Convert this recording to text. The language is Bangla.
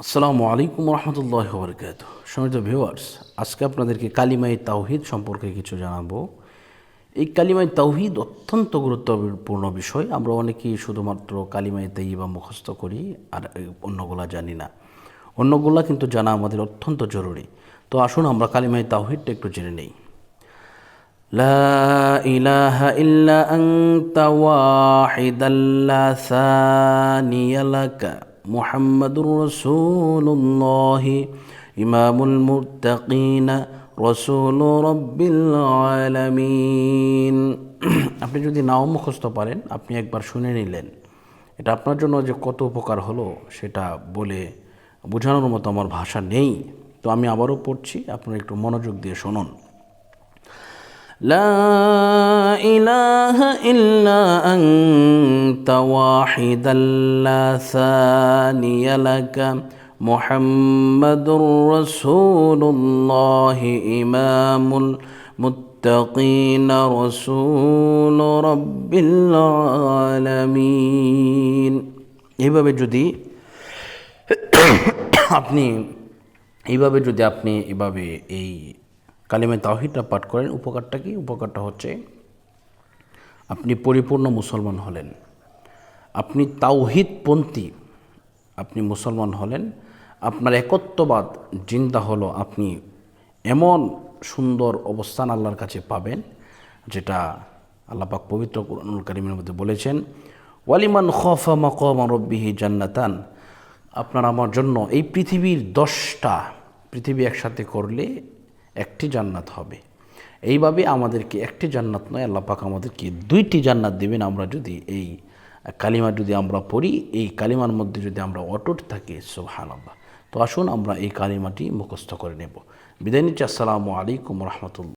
আসসালামু আলাইকুম রহমতুল্লাহ বরকাত সমিত ভিউয়ার্স আজকে আপনাদেরকে কালিমাই তাওহিদ সম্পর্কে কিছু জানাবো এই কালিমাই তাওহিদ অত্যন্ত গুরুত্বপূর্ণ বিষয় আমরা অনেকেই শুধুমাত্র কালিমাই তাইবা মুখস্থ করি আর এই অন্যগুলা জানি না অন্যগুলা কিন্তু জানা আমাদের অত্যন্ত জরুরি তো আসুন আমরা কালিমাই তাওহিদটা একটু জেনে নেই لا إله إلا أنت واحدا لا ثاني لك মোহাম্মদুর রসুল্লাহ ইমামুল মুরতাকিনা রসুল রব্বিল আলামিন। আপনি যদি নাও মুখস্থ পারেন, আপনি একবার শুনে নিলেন। এটা আপনার জন্য যে কত উপকার হলো, সেটা বলে বোঝানোর মতো আমার ভাষা নেই। তো আমি আবারও পড়ছি, আপনারা একটু মনোযোগ দিয়ে শুনুন। লা إله إلا أنت واحدا لا ثاني لك محمد رسول الله إمام المتقين رسول رب العالمين এইভাবে যদি আপনি এইভাবে যদি আপনি এভাবে এই কালিমে তাওহিদটা পাঠ করেন উপকারটা কি উপকারটা হচ্ছে আপনি পরিপূর্ণ মুসলমান হলেন। আপনি তাওহিদপন্থী, আপনি মুসলমান হলেন। আপনার একত্ববাদ চিন্তা হলো আপনি এমন সুন্দর অবস্থান আল্লাহর কাছে পাবেন, যেটা আল্লাপাক পবিত্র কুরআনুল কারিমের মধ্যে বলেছেন, ওয়ালিমান খফা মকম রব্বিহি জান্নাতান। আপনার আমার জন্য এই পৃথিবীর দশটা, পৃথিবী একসাথে করলে একটি জান্নাত হবে। এইভাবে আমাদেরকে একটি জান্নাত নয়, আল্লাহ পাক আমাদেরকে দুইটি জান্নাত দেবেন। আমরা যদি এই কালিমা যদি আমরা পড়ি, এই কালিমার মধ্যে যদি আমরা অটুট থাকি সোহান আল্লাহ তো আসুন আমরা এই কালিমাটি মুখস্থ করে নেব। বিদায় নিচ্ছি। আসসালামু আলাইকুম রহমতুল্লাহ।